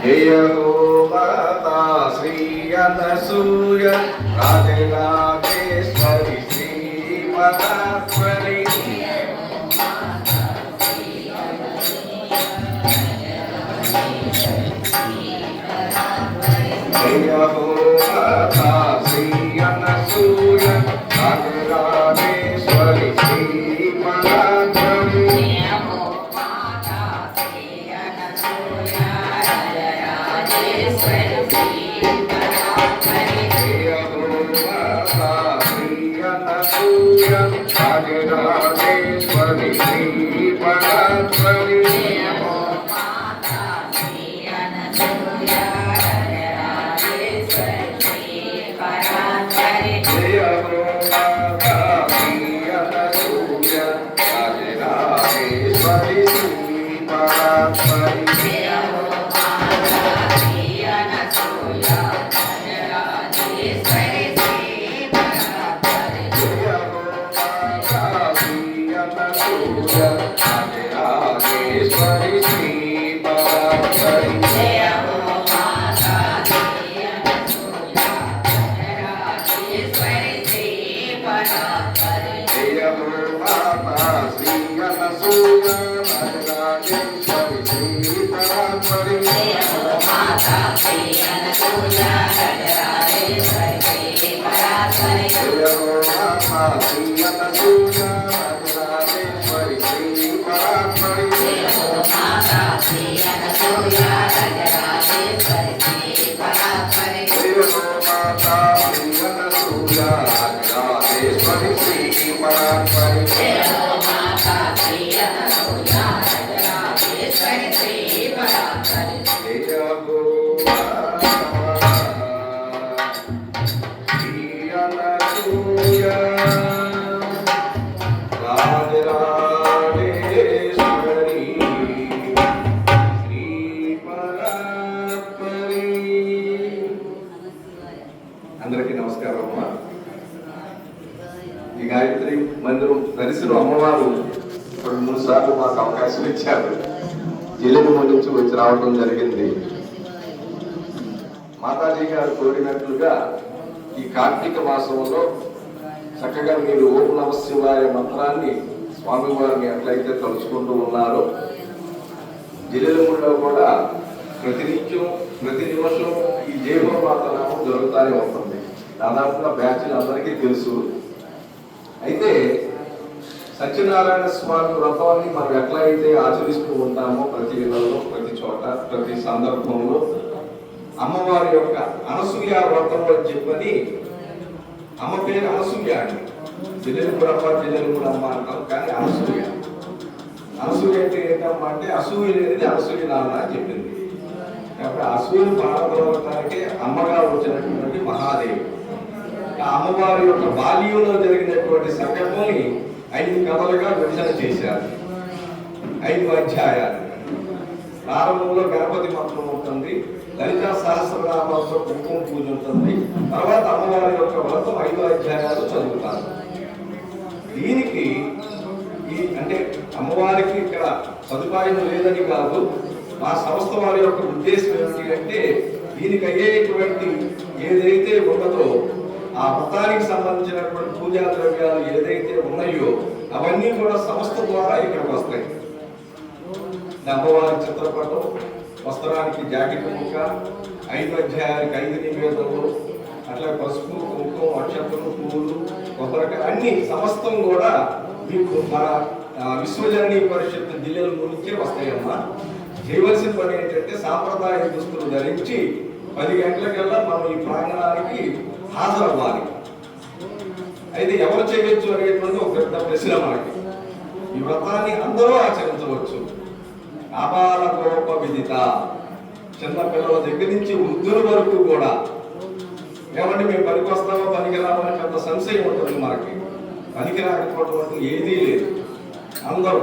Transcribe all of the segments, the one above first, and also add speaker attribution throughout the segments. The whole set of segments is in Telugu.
Speaker 1: జయ హో మాతా శ్రీ అనసూయ రాజరాజేశ్వరి శ్రీ మహేశ్వరి జయ హో అనసూయ జయ హో మందిరం దర్శనం అమ్మవారు రెండు మూడు సార్లు మాకు అవకాశం ఇచ్చారు. జిల్లుల నుంచి వచ్చి రావడం జరిగింది. మాతాజీ గారు కోరినట్లుగా ఈ కార్తీక మాసంలో చక్కగా మీరు ఓం నమశివాయ మంత్రాన్ని స్వామివారిని ఎట్లయితే తలుచుకుంటూ ఉన్నారో జిల్లెలమూడిలో కూడా ప్రతినిత్యం ప్రతి నిమిషం ఈ జీవమాత నామం జరుగుతూనే ఉంటుంది. దాదాపుగా బ్యాచ్లు అందరికీ తెలుసు. సత్యనారాయణ స్వామి వ్రతాన్ని మనం ఎట్లా అయితే ఆచరిస్తూ ఉంటామో ప్రతి నెలలో ప్రతి చోట ప్రతి సందర్భంలో అమ్మవారి యొక్క అనసూయ వ్రతం అని చెప్పని అమ్మ పేరు అనసూయ అండి. జిల్లెలు బ్రహ్మ జిల్లెలు బ్రహ్మ అంటాం కానీ అనసూయ. అనసూయ అంటే ఏంటమ్మా అంటే అసూయ లేనిది అనసూయ నాన్న అని చెప్పింది. కాబట్టి అసూయ పాల్గొనడానికి అమ్మగా వచ్చినటువంటి మహాదేవి. అమ్మవారి యొక్క బాల్యంలో జరిగినటువంటి సంఘటనని ఐదు కథలుగా విభజన చేశారు. ఐదు అధ్యాయాలు. ప్రారంభంలో గణపతి మంత్రం ఉంటుంది లలిత సహస్రనామంతో కుంకుమ పూజ ఉంటుంది తర్వాత అమ్మవారి యొక్క వ్రతం ఐదు అధ్యాయాలు చదువుతారు. దీనికి ఈ అంటే అమ్మవారికి ఇక్కడ సదుపాయం లేదని కాదు మా సంస్థ వారి యొక్క ఉద్దేశం ఏమిటి అంటే దీనికి అయ్యేటువంటి ఏదైతే ఉన్నదో ఆ వ్రతానికి సంబంధించినటువంటి పూజా ద్రవ్యాలు ఏదైతే ఉన్నాయో అవన్నీ కూడా సంస్థ ద్వారా ఇక్కడికి వస్తాయి. అమ్మవారి చిత్రపటం వస్త్రానికి జాకెట్ ముక్క ఐదు అధ్యాయానికి ఐదు నివేదనలు అట్లా పసుపు కుంకుమ నక్షత్రం పువ్వులు కొబ్బరికాయ అన్ని సమస్తం కూడా మీకు మన విశ్వజననీ పరిషత్ జిల్లాల నుంచే వస్తాయమ్మా. చేయవలసిన పని ఏంటంటే సాంప్రదాయ దుస్తులు ధరించి పది గంటలకల్లా మనం ఈ ప్రాంగణానికి హాజరవ్వాలి. అయితే ఎవరు చేయొచ్చు అనేటువంటి ఒక పెద్ద ప్రశ్న మనకి. ఈ వ్రతాన్ని అందరూ ఆచరించవచ్చు. అపాల గోప విదిత. చిన్న పిల్లల దగ్గర నుంచి వృద్ధుల వరకు కూడా. ఏమంటే మేము పనికి వస్తామో పనికి రామని పెద్ద సంశయం ఉంటుంది మనకి. పనికి రాకపోవటం ఏదీ లేదు. అందరూ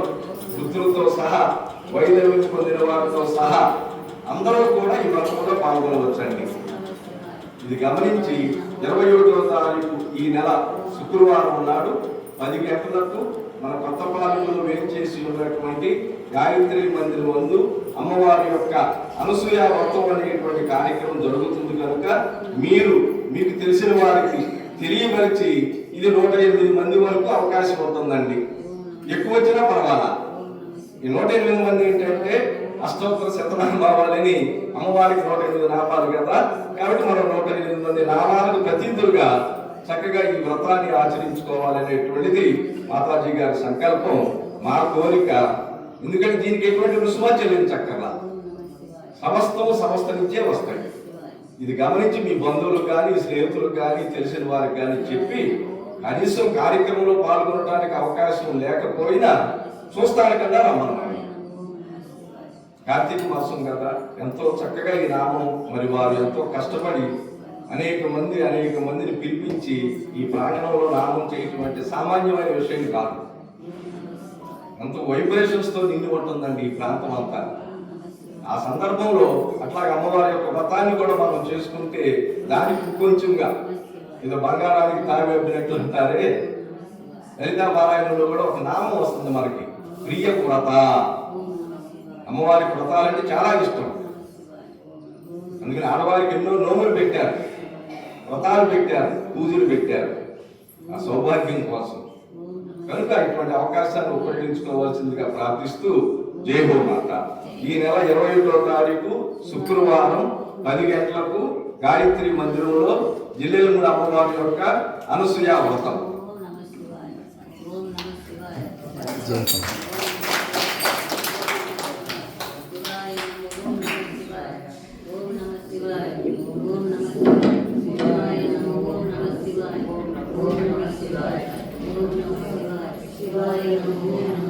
Speaker 1: వృద్ధులతో సహా వైద్యం పొందిన వారితో సహా అందరూ కూడా ఈ వ్రతంలో పాల్గొనవచ్చండి. ఇది గమనించి ఇరవై ఒకటో తారీఖు ఈ నెల శుక్రవారం నాడు పది గంటలకు మన కొత్త కొత్తపాలెంలో వేయించేసి ఉన్నటువంటి గాయత్రి మందిరం ముందు అమ్మవారి యొక్క అనసూయ వ్రతం అనేటువంటి కార్యక్రమం జరుగుతుంది కనుక మీరు మీకు తెలిసిన వారికి తెలియపరిచి ఇది నూట ఎనిమిది మంది వరకు అవకాశం ఉంటుందండి. ఎక్కువ వచ్చినా పర్వాలా? ఈ నూట ఎనిమిది మంది ఏంటంటే అష్టోత్తర శతనామ భావాలని అమ్మవారికి నూట ఎనిమిది నామాలు కదా? కాబట్టి మనం నూట ఎనిమిది మంది నామాలకు ప్రతినిధులుగా చక్కగా ఈ వ్రతాన్ని ఆచరించుకోవాలనేటువంటిది మాతాజీ గారి సంకల్పం మా కోరిక. ఎందుకంటే దీనికి ఎటువంటి రుసుమా చెల్లించక్కర్లా సమస్తము సంస్థ నుంచే వస్తాయి. ఇది గమనించి మీ బంధువులకు కానీ స్నేహితులకు కానీ తెలిసిన వారికి కానీ చెప్పి కనీసం కార్యక్రమంలో పాల్గొనడానికి అవకాశం లేకపోయినా చూస్తానికన్నా రమ్మన్నాను కార్తీక మాసం కదా ఎంతో చక్కగా ఈ నామం మరి వారు ఎంతో కష్టపడి అనేక మంది అనేక మందిని పిలిపించి ఈ ప్రాంగణంలో నామం చేయటం అంటే సామాన్యమైన విషయం కాదు. ఎంతో వైబ్రేషన్స్తో నిండి ఉంటుందండి ఈ ప్రాంతం అంతా. ఆ సందర్భంలో అట్లాగే అమ్మవారి యొక్క వ్రతాన్ని కూడా మనం చేసుకుంటే దానికి కొంచెంగా ఇది బంగారానికి తాగబెట్టినట్లు అంటారే. లలితా పారాయణంలో కూడా ఒక నామం వస్తుంది మనకి ప్రియ వ్రత అమ్మవారికి వ్రతాలంటే చాలా ఇష్టం. అందుకని ఆడవారికి ఎన్నో నోములు పెట్టారు. వ్రతాలు పెట్టారు పూజలు పెట్టారు. ఆ సౌభాగ్యం కోసం. కనుక ఇటువంటి అవకాశాన్ని ఉపయోగించుకోవాల్సిందిగా ప్రార్థిస్తూ జై హో మాత. ఈ నెల ఇరవై ఒకటో తారీఖు శుక్రవారం పది గంటలకు గాయత్రి మందిరంలో జిల్లెలమూడి అమ్మవారి యొక్క అనసూయ వ్రతం.
Speaker 2: Alleluia.